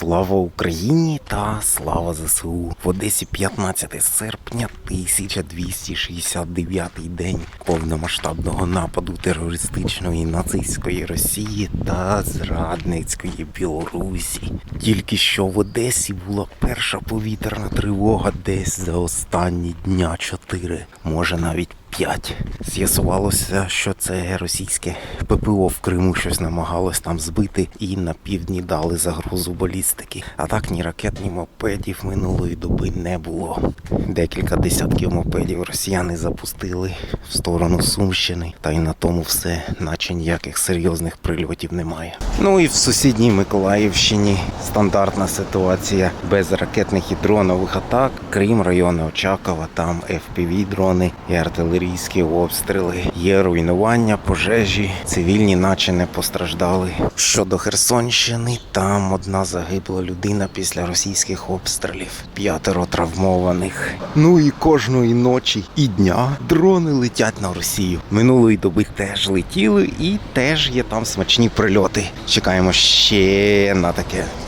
Слава Україні та слава ЗСУ. В Одесі 15 серпня 1269 день повномасштабного нападу терористичної нацистської Росії та зрадницької Білорусі. Тільки що в Одесі була перша повітряна тривога десь за останні дня чотири, може навіть п'ять. З'ясувалося, що це російське ППО в Криму щось намагалось там збити, і на півдні дали загрозу балістики. А так ні ракет, ні мопедів минулої доби не було. Декілька десятків мопедів росіяни запустили в сторону Сумщини, та й на тому все, наче ніяких серйозних прильотів немає. Ну і в сусідній Миколаївщині стандартна ситуація без ракетних і дронових атак. Крім району Очакова, там fpv дрони і артилерійські обстріли. Є руйнування, пожежі, цивільні наче не постраждали. Щодо Херсонщини, там одна загибла людина після російських обстрілів, п'ятеро травмованих. Ну і кожної ночі і дня дрони летять на Росію. Минулої доби теж летіли і теж є там смачні прильоти. Чекаємо ще на таке.